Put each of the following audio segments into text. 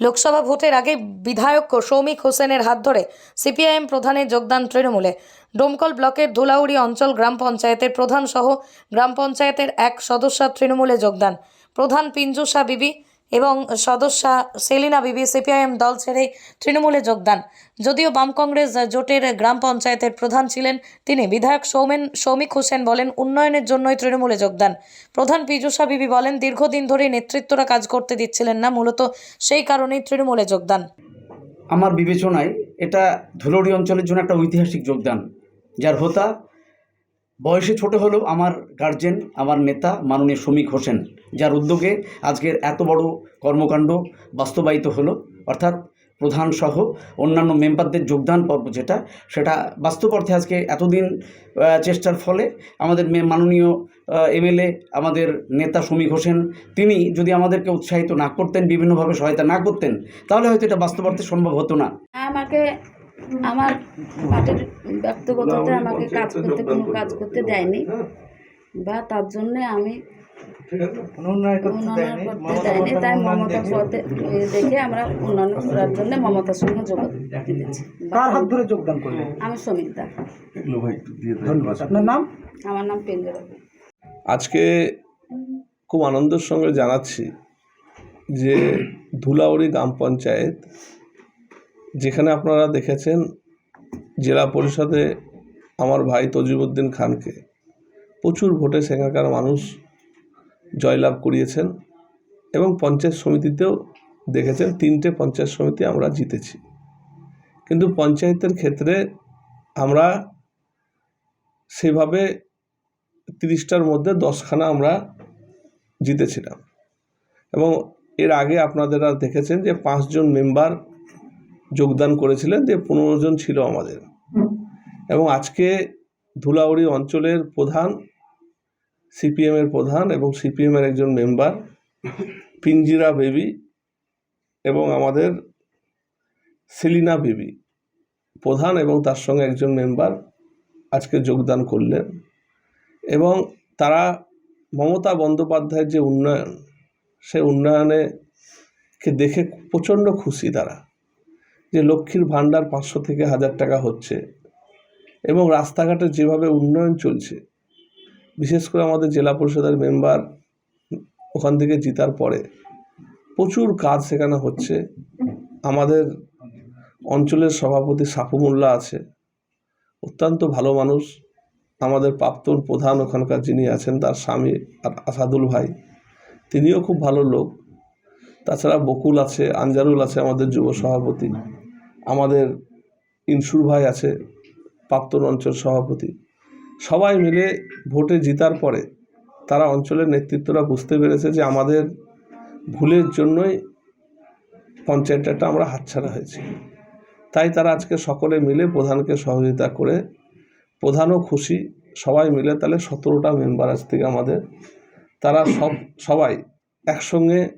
লোকসভা ভোটের আগে বিধায়ক সৌমিক হোসেনের হাত ধরে সিপিআইএম প্রধানের যোগদান তৃণমূলে। ডোমকল ব্লকের ধুলাউড়ি অঞ্চল গ্রাম পঞ্চায়েতের প্রধান সহ গ্রাম পঞ্চায়েতের এক সদস্য তৃণমূলে যোগদান। প্রধান পিঞ্জুষা বিবি এবং সদস্যা সেলিনা বিবি, সিপিআইএম দল ছেড়ে তৃণমূলে যোগদান। যদিও বাম কংগ্রেস জোটের গ্রাম পঞ্চায়েতের প্রধান ছিলেন তিনি, বিধায়ক সৌমেন, সৌমিক হোসেন বলেন, উন্নয়নের জন্যই তৃণমূলে যোগদান। প্রধান পীযুষা বিবি বলেন, দীর্ঘদিন ধরে নেতৃত্বরা কাজ করতে দিচ্ছিলেন না, মূলত সেই কারণেই তৃণমূলে যোগদান। আমার বিবেচনায় এটা ধুলড়ি অঞ্চলের জন্য একটা ঐতিহাসিক যোগদান, যার হোতা বয়সে ছোট হলেও আমার গার্জেন আমার নেতা মাননীয় শ্রমিক হোসেন, যার উদ্যোগে আজকের এত বড় কর্মকাণ্ড বাস্তবায়িত হলো। অর্থাৎ প্রধান সহ অন্যান্য মেম্বারদের যোগদান পর্ব যেটা, সেটা বাস্তব অর্থে আজকে এতদিন চেষ্টার ফলে আমাদের মাননীয় এমএলএ আমাদের নেতা শ্রমিক হোসেন, তিনি যদি আমাদেরকে উৎসাহিত না করতেন, বিভিন্নভাবে সহায়তা না করতেন, তাহলে হয়তো এটা বাস্তব অর্থে সম্ভব হতো না। আমাকে আমার পার্টির ব্যক্তিগততে আমাকে কাজ করতে কোনো কাজ করতে দেয়নি। বা তার জন্যে আমি করতে দেয়নি তাই মমতা পথে দেখে আমরা উন্নয়ন করার জন্য মমতার সঙ্গে যোগাযোগ হাত ধরে যোগদান করলেন? আমি সমিতা। ধন্যবাদ। আপনার নাম? আমার নাম পেঞ্জরা। আজকে খুব আনন্দের সঙ্গে জানাচ্ছি যে ধুলাউড়ি গ্রাম পঞ্চায়েত যেখানে আপনারা দেখেছেন জেলা পরিষদে আমার ভাই তজিবুদ্দিন খানকে প্রচুর ভোটে সেখানকার মানুষ জয়লাভ করিয়েছেন এবং পঞ্চায়েত সমিতিতেও দেখেছেন তিনটে পঞ্চায়েত সমিতি আমরা জিতেছি। কিন্তু পঞ্চায়েতের ক্ষেত্রে আমরা সেভাবে তিরিশটার মধ্যে দশখানা আমরা জিতেছিলাম। এবং এর আগে আপনারা দেখেছেন যে পাঁচজন মেম্বার যোগদান করেছিলেন যে পনেরো জন ছিল আমাদের। এবং আজকে ধুলাউড়ি অঞ্চলের প্রধান সিপিএমের প্রধান এবং সিপিএমের একজন মেম্বার পিঞ্জিরা বেবি এবং আমাদের সেলিনা বেবি প্রধান এবং তার সঙ্গে একজন মেম্বার আজকে যোগদান করলেন। এবং তারা মমতা বন্দ্যোপাধ্যায়ের যে উন্নয়ন সে উন্নয়নে কে দেখে প্রচণ্ড খুশি তারা। যে লক্ষ্মীর ভাণ্ডার পাঁচশো থেকে হাজার টাকা হচ্ছে এবং রাস্তাঘাটে যেভাবে উন্নয়ন চলছে, বিশেষ করে আমাদের জেলা পরিষদের মেম্বার ওখান থেকে জিতার পরে প্রচুর কাজ সেখানে হচ্ছে। আমাদের অঞ্চলের সভাপতি সাফু মোল্লা আছে, অত্যন্ত ভালো মানুষ। আমাদের প্রাক্তন প্রধান ওখানকার যিনি আছেন, তার স্বামী আসাদুল ভাই, তিনিও খুব ভালো লোক। তাছাড়া বকুল আছে, আনজারুল আছে আমাদের যুব সভাপতি, আমাদের ইনসুর ভাই আছে, প্রাক্তন অঞ্চল সভাপতি। সবাই মিলে ভোটে জিতার পরে তারা অঞ্চলের নেতৃত্বরা বুঝতে পেরেছে যে আমাদের ভুলের জন্যই পঞ্চায়েতটা আমরা হাতছাড়া হয়েছি। তাই তারা আজকে সকলে মিলে প্রধানকে সহযোগিতা করে প্রধানও খুশি, সবাই মিলে তাহলে সতেরোটা মেম্বার আজ থেকে আমাদের। তারা সব, সবাই একসঙ্গে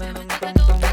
remember me.